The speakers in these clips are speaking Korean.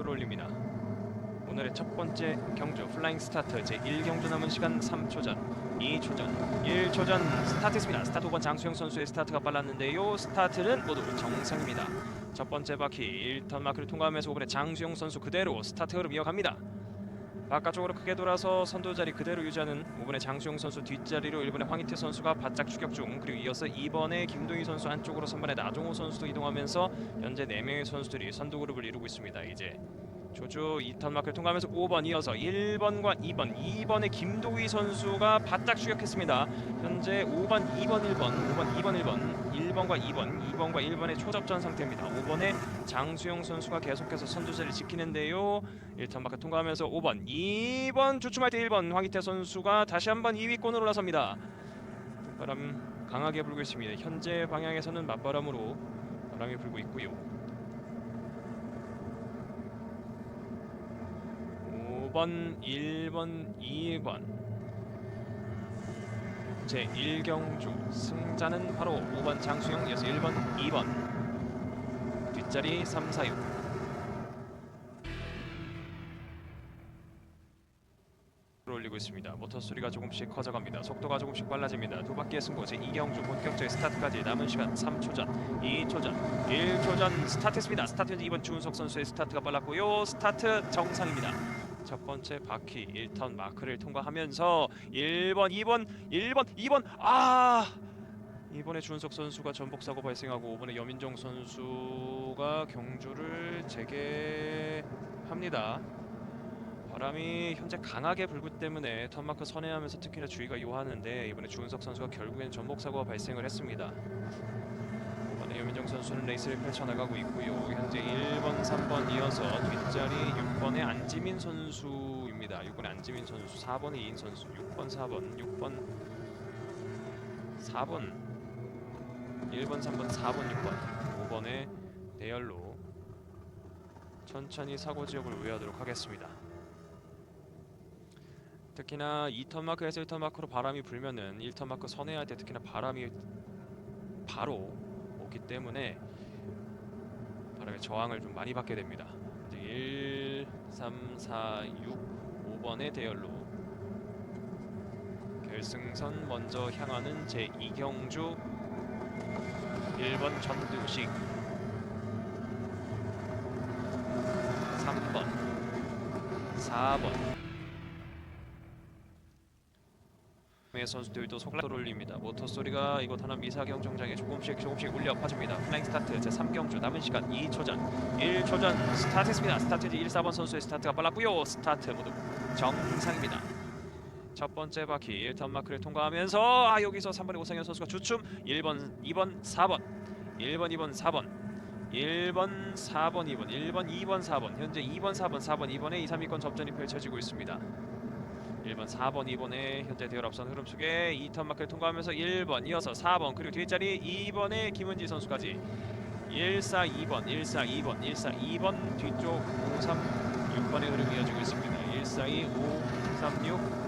속도를 올립니다. 오늘의 첫 번째 경주 플라잉 스타트 제 1경주 남은 시간 3초 전, 2초 전, 1초 전 스타트했습니다. 스타트 5번 장수영 선수의 스타트가 빨랐는데요. 스타트는 모두 정상입니다. 첫 번째 바퀴 1턴 마크를 통과하면서 5번의 장수영 선수 그대로 스타트 흐름 이어갑니다. 바깥쪽으로 크게 돌아서 선두 자리 그대로 유지하는 5번의 장수영 선수 뒷자리로 1번의 황희태 선수가 바짝 추격 중 그리고 이어서 2번의 김동희 선수 안쪽으로 3번의 나종호 선수도 이동하면서 현재 4명의 선수들이 선두 그룹을 이루고 있습니다. 이제 조조 2턴 마크를 통과하면서 5번 이어서 1번과 2번 2번의 김도희 선수가 바짝 추격했습니다. 현재 5번, 2번, 1번, 5번, 2번, 1번, 1번과 2번, 2번과 1번의 초접전 상태입니다. 5번의 장수영 선수가 계속해서 선두자를 지키는데요. 1턴 마크 통과하면서 5번, 2번 주춤할 때 1번 황희태 선수가 다시 한번 2위권으로 올라섭니다. 바람 강하게 불고 있습니다. 현재 방향에서는 맞바람으로 바람이 불고 있고요. 5번, 1번, 2번 제 1경주 승자는 바로 5번 장수영 이어서 1번, 2번 뒷자리 3, 4, 6 올리고 있습니다. 모터 소리가 조금씩 커져갑니다. 속도가 조금씩 빨라집니다. 두 바퀴의 승부 제 2경주 본격적인 스타트까지 남은 시간 3초 전, 2초 전, 1초 전 스타트했습니다. 스타트 현재 2번 주은석 선수의 스타트가 빨랐고요. 스타트 정상입니다. 첫 번째 바퀴 1턴 마크를 통과하면서 1번, 2번, 1번, 2번 아 이번에 준석 선수가 전복 사고 발생하고 5번에 여민정 선수가 경주를 재개합니다. 바람이 현재 강하게 불기 때문에 턴마크 선회하면서 특히나 주의가 요하는데 이번에 주은석 선수가 결국엔 전복 사고가 발생을 했습니다. 여민정 선수는 레이스를 펼쳐나가고 있고요. 현재 1번, 3번 이어서 뒷자리 6번의 안지민 선수입니다. 6번의 안지민 선수, 4번의 이인 선수, 6번, 4번, 6번, 4번, 1번, 3번, 4번, 6번, 5번의 대열로 천천히 사고 지역을 우회하도록 하겠습니다. 특히나 2턴 마크에서 1턴 마크로 바람이 불면은 1턴 마크 선회할 때 특히나 바람이 바로 오기 때문에 바람의 저항을 좀 많이 받게 됩니다. 이제 1, 3, 4, 6, 5번의 대열로 결승선 먼저 향하는 제 2경주 1번 전두식 3번 4번 의 선수들도 속도를 올립니다. 모터 소리가 이곳 하나 미사 경 정장에 조금씩 조금씩 울려 퍼집니다. 플라잉 스타트 제 3경주 남은 시간 2초 전, 1초 전 스타트했습니다. 스타트 1, 4번 선수의 스타트가 빨랐고요. 스타트 모두 정상입니다. 첫 번째 바퀴 1턴 마크를 통과하면서 아 여기서 3번의 오상현 선수가 주춤 1번, 2번, 4번 1번, 2번, 4번 1번, 4번, 2번 1번, 2번, 4번 현재 2번, 4번, 4번, 2번에 2, 3위권 접전이 펼쳐지고 있습니다. 1번, 4번, 2번의 현재 대열 앞선 흐름 속에 2턴 마크를 통과하면서 1번, 이어서 4번, 그리고 뒷자리 2번의 김은지 선수까지 1, 4, 2번, 1, 4, 2번, 1, 4, 2번 뒤쪽 5, 3, 6번의 흐름이 이어지고 있습니다. 1, 4, 2, 5, 3, 6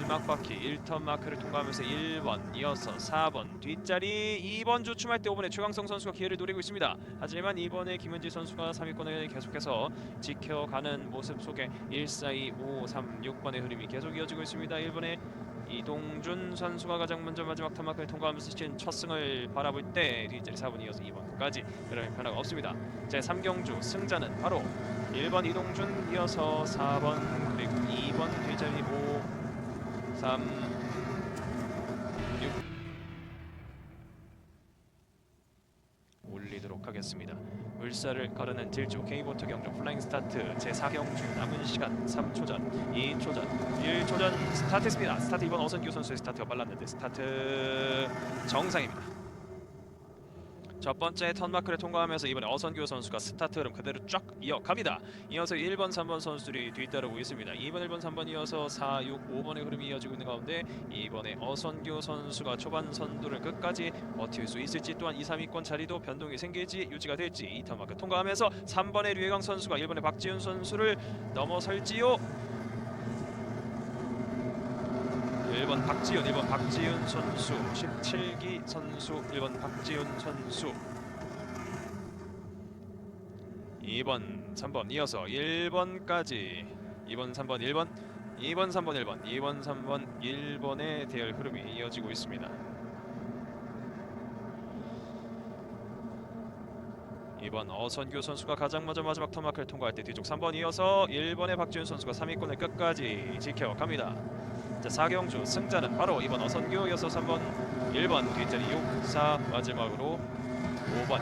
마지막 바퀴 1턴 마크를 통과하면서 1번, 이어서 4번, 뒷자리 2번 주춤할 때 5번의 최강성 선수가 기회를 노리고 있습니다. 하지만 2번의 김은지 선수가 3위권을 계속해서 지켜가는 모습 속에 1, 4, 2, 5, 3, 6번의 흐름이 계속 이어지고 있습니다. 1번의 이동준 선수가 가장 먼저 마지막 턴마크를 통과하면서 시즌 첫 승을 바라볼 때 뒷자리 4번 이어서 2번까지 흐름의 변화가 없습니다. 제 3경주 승자는 바로 1번 이동준 이어서 4번 그리고 2번 뒷자리 5 3 6 올리도록 하겠습니다. 울사를 거르는 질주 K보트 경주 플라잉 스타트 제 4경주 남은 시간 3초 전, 2초 전, 1초 전 스타트했습니다. 스타트 이번 어선규 선수의 스타트가 빨랐는데 스타트 정상입니다. 첫 번째 턴마크를 통과하면서 이번에 어선규 선수가 스타트 흐름 그대로 쫙 이어갑니다. 이어서 1번, 3번 선수들이 뒤따르고 있습니다. 2번, 1번, 3번 이어서 4, 6, 5번의 흐름이 이어지고 있는 가운데 이번에 어선규 선수가 초반 선두를 끝까지 버틸 수 있을지 또한 2, 3위권 자리도 변동이 생길지 유지가 될지 이 턴마크 통과하면서 3번의 류혜강 선수가 1번의 박지훈 선수를 넘어설지요. 1번 박지훈, 1번 박지훈 선수, 17기 선수, 1번 박지훈 선수. 2번, 3번 이어서 1번까지 2번, 3번, 1번, 2번, 3번, 1번, 2번, 3번, 1번의 대열 흐름이 이어지고 있습니다. 2번 어선규 선수가 가장 먼저 마지막 턴마크를 통과할 때 뒤쪽 3번 이어서 1번의 박지훈 선수가 3위권을 끝까지 지켜갑니다. 자, 사경주 승자는 바로 2번 어선규 이어서 3번 1번 뒷자리 6, 4 마지막으로 5번.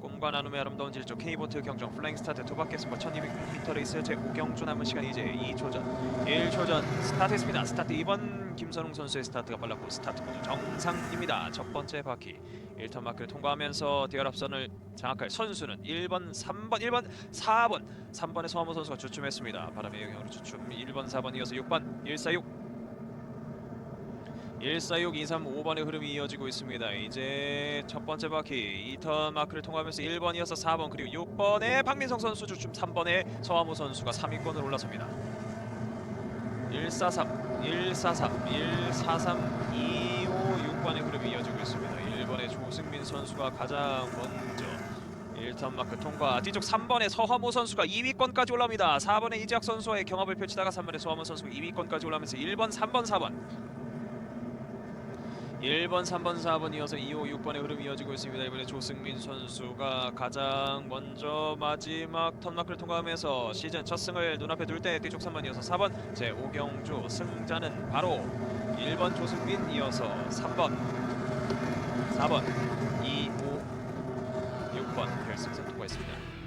꿈과 나눔의 아름다운 질주 K보트 경정 플라잉 스타트 두 바퀴 승부 1200m 레이스 제 5경주 남은 시간 이제 2초 전. 1초 전 스타트했습니다. 스타트 2번 김선웅 선수의 스타트가 빨랐고 스타트 모두 정상입니다. 첫 번째 바퀴. 1턴 마크를 통과하면서 대열 앞선을 장악할 선수는 1번 3번 1번 4번 3번의 서하모 선수가 주춤했습니다. 바람의 영향으로 주춤. 1번 4번 이어서 6번 146 146, 235, 5번의 흐름이 이어지고 있습니다. 이제 첫 번째 바퀴. 2턴 마크를 통과하면서 1번 이어서 4번 그리고 6번의 박민성 선수 주춤. 3번의 서하모 선수가 3위권을 올라섭니다. 143, 143, 143, 2, 5, 6번의 흐름이 이어지고 있습니다. 1번의 조승민 선수가 가장 먼저 1턴 마크 통과 뒤쪽 3번의 서하모 선수가 2위권까지 올라옵니다. 4번의 이지학 선수와의 경합을 펼치다가 3번의 서하모 선수가 2위권까지 올라오면서 1번, 3번, 4번 1번, 3번, 4번 이어서 2, 5, 6번의 흐름이 이어지고 있습니다. 이번에 조승민 선수가 가장 먼저 마지막 턴마크를 통과하면서 시즌 첫 승을 눈앞에 둘 때 뒤쪽 3번 이어서 4번 제 오경주 승자는 바로 1번 조승민 이어서 3번 4번 2, 5, 6번 결승선 통과했습니다.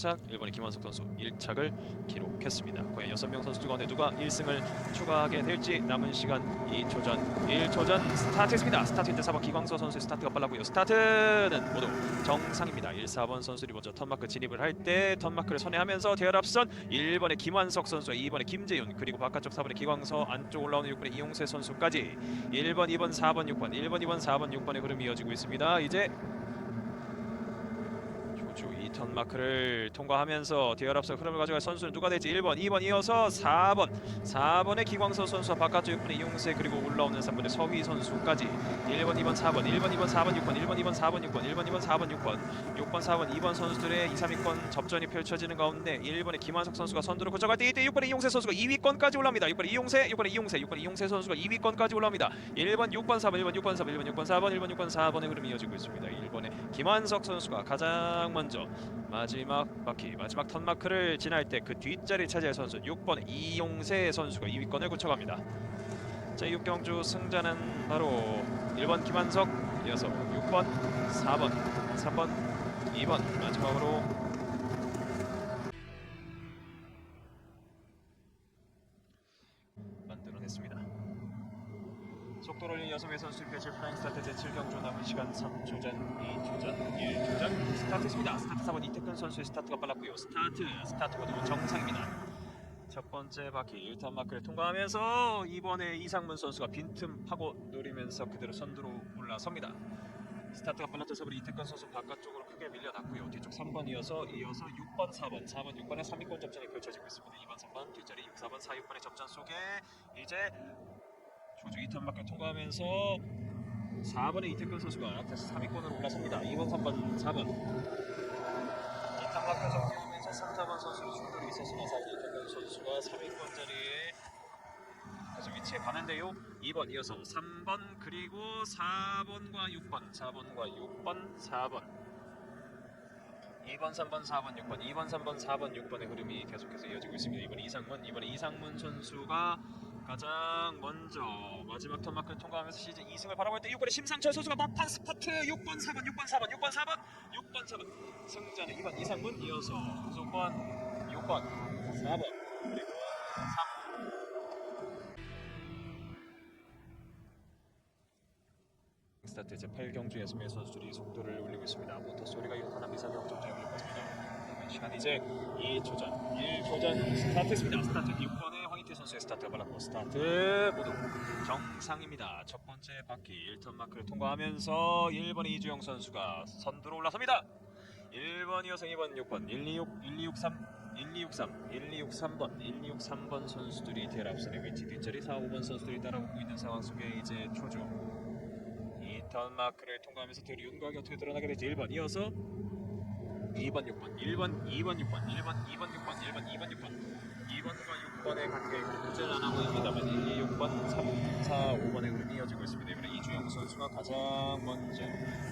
자, 1번의 김원석 선수 1착을 기록했습니다. 과연 6명 선수 가운데 누가 1승을 추가하게 될지 남은 시간 2초 전 1초 전 스타트했습니다. 스타트인데 4번 기광서 선수의 스타트가 빨랐고요. 스타트는 모두 정상입니다. 1, 4번 선수들이 먼저 턴마크 진입을 할 때 턴마크를 선회하면서 대열 앞선 1번의 김환석 선수와 2번의 김재윤 그리고 바깥쪽 4번의 기광서 안쪽 올라오는 6번의 이용세 선수까지 1번, 2번, 4번, 6번 1번, 2번, 4번, 6번의 흐름이 이어지고 있습니다. 이제 조주 2턴 마크를 통과하면서 대열 앞서 흐름을 가져갈 선수는 누가 될지 1번, 2번 이어서 4번. 4번의 기광서 선수와 바깥쪽 6번의 이용세 그리고 올라오는 3번의 서휘 선수까지 1번, 2번, 4번 1번, 2번, 4번, 6번 1번, 2번, 4번, 6번 1번, 2번, 4번, 6번 6번, 4번, 2번 선수들의 2, 3위권 접전이 펼쳐지는 가운데 1번의 김한석 선수가 선두를 고정할 때 이때 6번의 이용세 선수가 2위권까지 올라옵니다. 6번의 이용세, 6번의 이용세, 6번의 이용세 선수가 2위권까지 올라옵니다. 1번, 6번, 4번, 1번, 6번, 4번, 1번, 6번, 4번, 1번, 6번, 4번의 흐름이 이어지고 있습니다. 1번의 김한석 선수가 가장 먼저 마지막 바퀴 마지막 턴 마크를 지날 때 그 뒷자리 차지할 선수 6번 이용세 선수가 2위권을 굳혀갑니다. 자 6경주 승자는 바로 1번 김한석 이어서 6번 4번 3번 2번 마지막으로 올린 여성의 선수 펼칠 플라잉 스타트 제7경주 남은 시간 3초 전, 2초 전, 1초 전 스타트입니다. 스타트 4번 이태근 선수의 스타트가 빨랐고요. 스타트, 스타트 모두 정상입니다. 첫 번째 바퀴 1턴 마크를 통과하면서 이번에 이상문 선수가 빈틈 파고 누리면서 그대로 선두로 올라섭니다. 스타트가 빨랐던 서브 이태근 선수 바깥쪽으로 크게 밀려났고요. 뒤쪽 3번 이어서 이어서 6번, 4번, 4번, 6번의 3위권 접전이 펼쳐지고 있습니다. 2번, 3번 뒷자리 6, 4번, 4, 6번의 접전 속에 이제 2턴 마크 통과하면서 4번의 이태근 선수가 다시 3위권으로 올라섭니다. 2번, 3번, 4번 2턴 마크 정리하면서 3, 4번 선수로 충돌이 있었으나 사실 이태근 선수가 3위권 자리에 다시 위치에 가는데요. 2번 이어서 3번 그리고 4번과 6번 4번과 6번 4번 2번, 3번, 4번, 6번, 2번, 3번, 4번, 6번의 흐름이 계속해서 이어지고 있습니다. 이번에 이상문, 이번에 이상문 선수가 가장 먼저 마지막 턴마크를 통과하면서 시즌 2승을 바라볼 때 6번의 심상철 선수가 막판 스파트 6번, 4번, 6번, 4번, 6번, 4번, 6번, 4번 승자는 2번 이상문 이어서 무조건 6번, 4번 그리고 3번 스타트 제 8경주 예스메 선수들이 속도를 올리고 있습니다. 모터 소리가 일어나는 미사 경 정장을 올리고 있습니다. 시간 이제 2초 전, 1초 전 스타트했습니다. 스타트 6번의 황희태 선수의 스타트가 빨랐고 스타트 모두 정상입니다. 첫 번째 바퀴 1턴 마크를 통과하면서 1번의 이주영 선수가 선두로 올라섭니다. 1번 이어서 2번, 6번, 126, 1263 1263, 1263번, 1263번 선수들이 대열 앞선의 위치 뒷자리 4, 5번 선수들이 따라오고 있는 상황 속에 이제 초조 이턴 마크를 통과하면서 대열이 윤곽이 어떻게 드러나게 될지 1번 이어서 2번, 6번, 1번, 2번, 6번, 1번, 2번, 6번, 1번, 2번, 6번 2번과 6번의 관계가 크진 않아 보입니다만 1, 2, 6번, 3, 4, 5번의 흐름이 이어지고 있습니다. 이번에 이주영 선수가 가장 먼저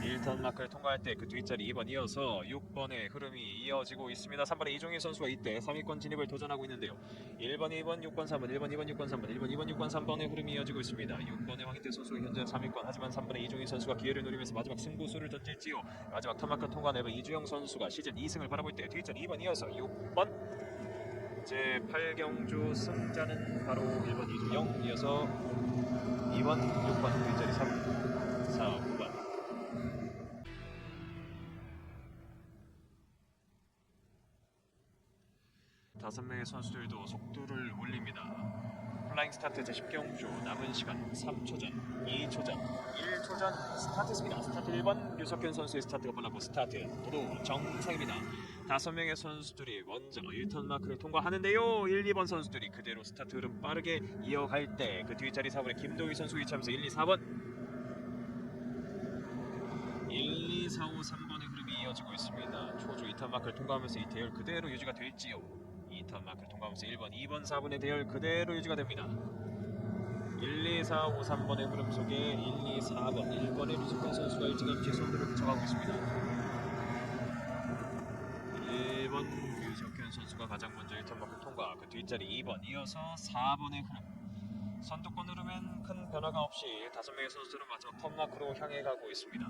1턴 마크를 통과할 때 그 뒷자리 2번 이어서 6번의 흐름이 이어지고 있습니다. 3번의 이종희 선수가 이때 3위권 진입을 도전하고 있는데요. 1번, 2번, 6번, 3번, 1번, 2번, 6번, 3번, 1번, 2번, 6번, 3번의 흐름이 이어지고 있습니다. 6번의 황희태 선수가 현재 3위권 하지만 3번의 이종희 선수가 기회를 노리면서 마지막 승부수를 던질지요. 마지막 턴 마크 통과 내번 이주영 선수가 시즌 2승을 바라볼 때 뒷자리 2번 이어서 6번 제 8경주 승자는 바로 1번 이준영 이어서 2번 6번 뒷자리 3 4 5번 다섯 명의 선수들도 속도를 올립니다. 플라잉 스타트 제 10경주 남은 시간 3초 전, 2초 전, 1초 전 스타트입니다. 스타트 1번 유석현 선수의 스타트가 빨랐고 스타트 모두 정상입니다. 다섯 명의 선수들이 먼저 1턴 마크를 통과하는데요. 1, 2번 선수들이 그대로 스타트 흐름 빠르게 이어갈 때 그 뒷자리 4번의 김도희 선수 위치하면서 1, 2, 4번 1, 2, 4, 5, 3번의 흐름이 이어지고 있습니다. 초조 2턴 마크를 통과하면서 이 대열 그대로 유지가 될지요. 2턴 마크를 통과하면서 1번, 2번, 4번의 대열 그대로 유지가 됩니다. 1, 2, 4, 5, 3번의 흐름 속에 1, 2, 4번, 1번의 류석현 선수가 일찌감치 선두를 붙여가고 있습니다. 1번 류석현 선수가 가장 먼저 1턴 마크 통과 그 뒷자리 2번. 이어서 4번의 흐름. 선두권 흐름엔 큰 변화가 없이 다섯 명의 선수들은 마지막 턴 마크로 향해 가고 있습니다.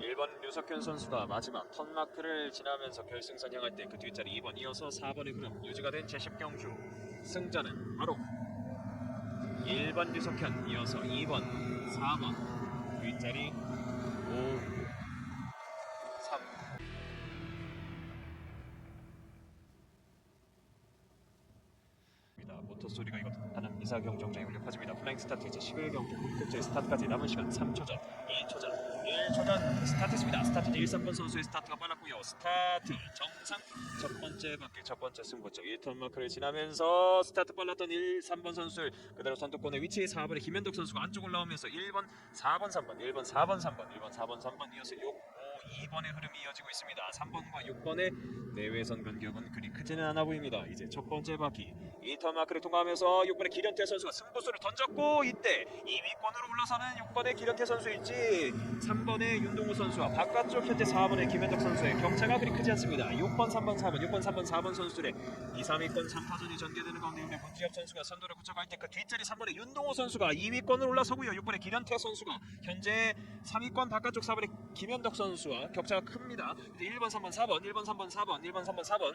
1번 류석현 선수가 마지막 턴 마크를 지나면서 결승선 향할 때 그 뒷자리 2번. 이어서 4번의 흐름. 유지가 된 제10경주. 승자는 바로 1번 류석현. 이어서 2번 4번. 뒷자리 5 3 입니다. 모터 소리가 이곳 하는 이사경 정장에 울려 퍼집니다. 플라잉 스타트 이제 11경주 본격적인 스타트까지 남은 시간 3초 전, 2초 전, 1초 전 스타트입니다. 스타트 이제 1, 3번 선수의 스타트가 빨랐고요. 스타트 정상 첫 번째 바퀴 첫 번째 승부처 1턴 마크를 지나면서 스타트 빨랐던 1, 3번 선수를 그대로 선두권에 위치해 4번의 김현덕 선수가 안쪽 올라오면서 1번, 4번, 3번, 1번, 4번, 3번, 1번, 4번, 3번 이어서 6, 5, 2번의 흐름이 이어지고 있습니다. 3번과 6번의 내외선 간격은 그리 크지는 않아 보입니다. 이제 첫 번째 바퀴 2턴 마크를 통과하면서 6번의 기련태 선수가 승부수를 던졌고 이때 2위권으로 올라서는 6번의 기련태 선수일지 3번의 윤동우 선수와 바깥쪽 현재 4번의 김현덕 선수의 격차가 그리 크지 않습니다. 6번, 3번, 4번, 6번, 3번, 4번 선수들의 2, 3위권 3파전이 전개되는 가운데 문지엽 선수가 선두를 굳혀갈 때그 뒷자리 3번의 윤동호 선수가 2위권으로 올라서고요. 6번의 기련태 선수가 현재 3위권 바깥쪽 4번의 김현덕 선수와 격차가 큽니다. 이제 1번, 3번, 4번, 1번, 3번, 4번, 1번, 3번, 4번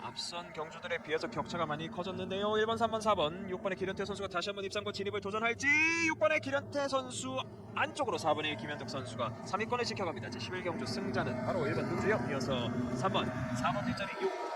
앞선 경주들에 비해서 격차가 많이 커졌는데요. 1번, 3번, 4번, 6번의 기련태 선수가 다시 한번 입상권 진입을 도전할지 6번의 기련태 선수 안쪽으로 4번의 김현덕 선수가 3위권을 지켜갑니다. 제 11경주 승자는 바로 1번 누주엽 이어서 3번, 4번 뒷자리 6,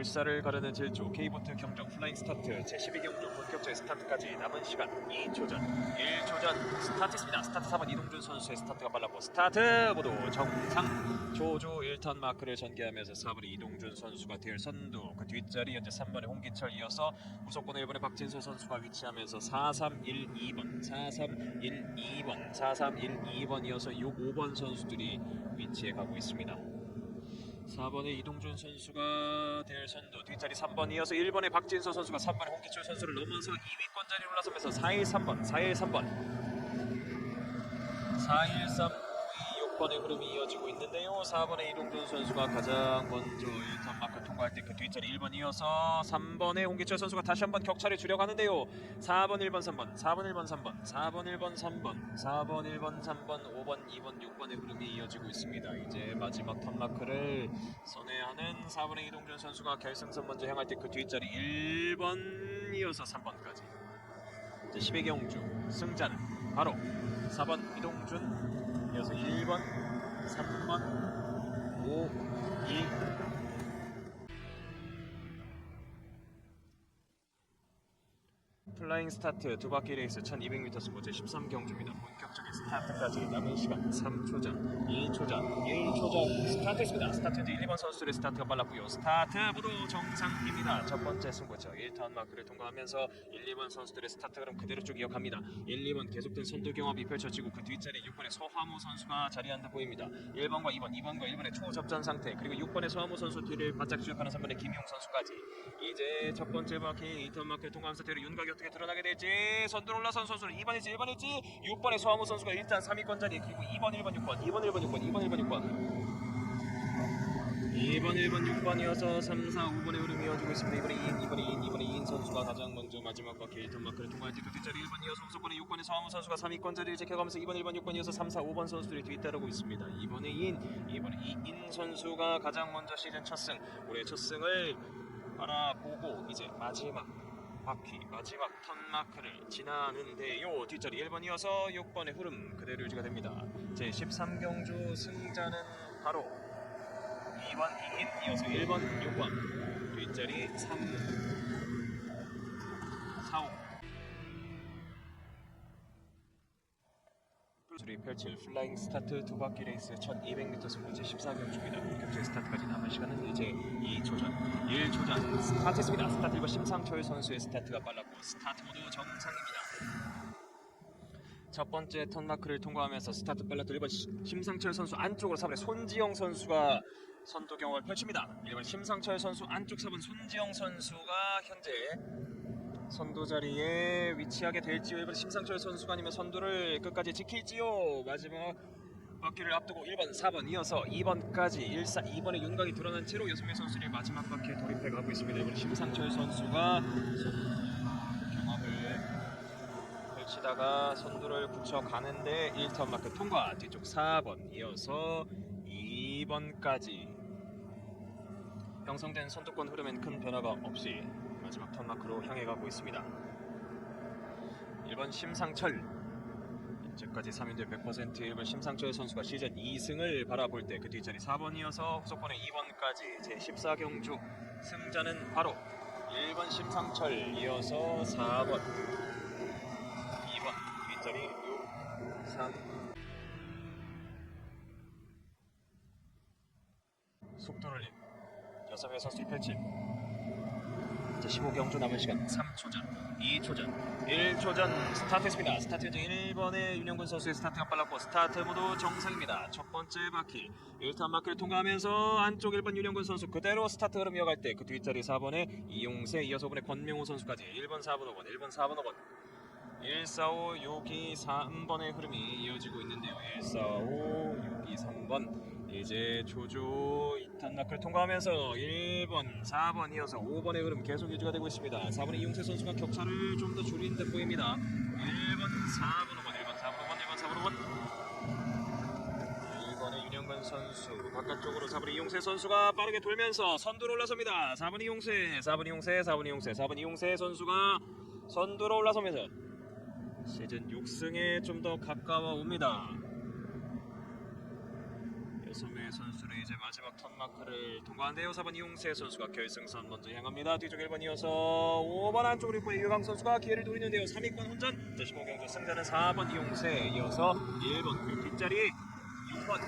물살을 가르는 질주 K보트 경정 플라잉 스타트 제12경주 본격적인 스타트까지 남은 시간 2초 전 1초 전 스타트입니다. 스타트 4번 이동준 선수의 스타트가 빨랐고. 스타트! 모두 정상 조조 1턴 마크를 전개하면서 4번의 이동준 선수가 될 선두 그 뒷자리 현재 3번의 홍기철 이어서 무조건 1번의 박진서 선수가 위치하면서 4312번 4312번 4312번 이어서 6, 5번 선수들이 위치해 가고 있습니다 4번의 이동준 선수가 될 선두 뒷자리 3번 이어서 1번의 박진서 선수가 3번의 홍기철 선수를 넘어서 2위권 자리에 올라서면서 413번 413번. 413 6번의 흐름이 이어지고 있는데요. 4번의 이동준 선수가 가장 먼저 1턴 마크 통과할 때 그 뒷자리 1번 이어서 3번의 홍기철 선수가 다시 한번 격차를 줄여가는데요. 4번 1번 3번 4번 1번 3번 4번 1번 3번 4번 1번 3번 5번 2번 6번의 흐름이 이어지고 있습니다. 이제 마지막 턴 마크를 선회하는 4번의 이동준 선수가 결승선 먼저 향할 때 그 뒷자리 1번 이어서 3번까지. 이제 12경주 승자는 바로 4번 이동준 이어서 1번 3번 5 2 플라잉 스타트 두 바퀴 레이스 1200m 스포츠 13경주입니다. 본격적인 스타트까지 남은 시간 3초 전, 2초 전, 1초 전 스타트했습니다. 스타트 이제 1, 2번 선수들의 스타트가 빨랐고요. 스타트 모두 정상입니다. 첫 번째 승부처 1턴 마크를 통과하면서 1, 2번 선수들의 스타트 그럼 그대로 쭉 이어갑니다. 1, 2번 계속된 선두 경합이 펼쳐지고 그 뒷자리에 6번의 서화무 선수가 자리한다 보입니다. 1번과 2번, 2번과 1번의 초접전 상태 그리고 6번의 서화무 선수 뒤를 바짝 추격하는 3번의 김용 선수까지 이제 첫 번째 바퀴 2턴 마크를 통과하면서 뒤로 윤곽이 어떻게 드러나 게 될지 선두 올라선 선수는 2번일지 1번일지 6번의 서화무 선수가 일단 3위권 자리 그리고 2번 1번 6번 2번 1번 6번 2번 1번 6번 2번 1번 6번이어서 3, 4, 5번의 흐름이 이어지고 있습니다. 이번에 2인, 이번에 2인, 이번에 2인 선수가 가장 먼저 마지막 바퀴 1턴 마크를 통과할 때그 뒷자리 1번 이어서 우석번에 6번의 서하무 선수가 3위권 자리를 지켜가면서 2번, 1번, 6번 이어서 3, 4, 5번 선수들이 뒤따르고 있습니다. 이번에 2인, 이번에 2인 선수가 가장 먼저 시즌 첫 승, 올해 첫 승을 바라보고 이제 마지막 바퀴 마지막 턴 마크를 지나는데요. 뒷자리 1번 이어서 6번의 흐름 그대로 유지가 됩니다. 제 13경주 승자는 바로 2번 2인 이어서 1번 6번 뒷자리 3 줄이 펼칠 플라잉 스타트 두 바퀴 레이스 1200m 승부제 14경주입니다. 본격적인 스타트까지 남은 시간은 이제 2초 전, 1초 전 스타트했습니다. 스타트 1번 심상철 선수의 스타트가 빨랐고 스타트 모두 정상입니다. 첫 번째 턴 마크를 통과하면서 스타트 빨랐던 1번 시- 심상철 선수 안쪽으로 3번의 손지영 선수가 선두 경험을 펼칩니다. 1번 심상철 선수 안쪽 4번 손지영 선수가 현재 선두 자리에 위치하게 될지요. 1번 심상철 선수가 아니면 선두를 끝까지 지킬지요. 마지막 바퀴를 앞두고 1번, 4번 이어서 2번까지 1, 4, 2번의 윤곽이 드러난 채로 여성의 선수들이 마지막 바퀴에 돌입해 가고 있습니다. 1번 심상철 선수가 경합을 펼치다가 선두를 붙여 가는데 1턴 마크 통과 뒤쪽 4번 이어서 2번까지 형성된 선두권 흐름엔 큰 변화가 없이 마지막 턴 마크로 향해 가고 있습니다. 1번 심상철. 현재까지 3인대 100% 1번 심상철 선수가 시즌 2승을 바라볼 때 그 뒷자리 4번 이어서 후속번에 2번까지 제 14경주 승자는 바로 1번 심상철. 이어서 4번. 2번 뒷자리 6 3 속도를 내 여섯 명 선수 펼칠 이제 15경주 남은 시간 3초 전, 2초 전, 1초 전 스타트했습니다. 스타트 중 1번의 윤영근 선수의 스타트가 빨랐고 스타트 모두 정상입니다. 첫 번째 바퀴 1턴 바퀴를 통과하면서 안쪽 1번 윤영근 선수 그대로 스타트 흐름 이어갈 때 그 뒷자리 4번의 이용세 이어서 5번의 권명호 선수까지 1번, 4번, 5번, 1번, 4번, 5번 1, 4, 5, 6이 3번의 흐름이 이어지고 있는데요. 1, 4, 5, 6이 3번 이제 조조 2탄 낙을 통과하면서 1번, 4번 이어서 5번의 흐름 계속 유지가 되고 있습니다. 4번의 이용세 선수가 격차를 좀 더 줄인 듯 보입니다. 1번, 4번, 5번, 1번, 4번, 5번, 1번, 4번, 5번 1번의 윤영근 선수 바깥쪽으로 4번 이용세 선수가 빠르게 돌면서 선두로 올라섭니다. 4번 이용세, 4번 이용세, 4번 이용세, 4번 이용세 선수가 선두로 올라서면서 시즌 6승에 좀 더 가까워 옵니다. 여성의 선수는 이제 마지막 턴 마크를 통과한데요. 4번 이용세 선수가 결승선 먼저 향합니다. 뒤쪽 1번 이어서 5번 안쪽으로 있고 유강 선수가 기회를 노리는데요. 3위권 혼전. 제 15경주 승자는 4번 이용세 이어서 1번 그 뒷자리 6번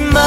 바보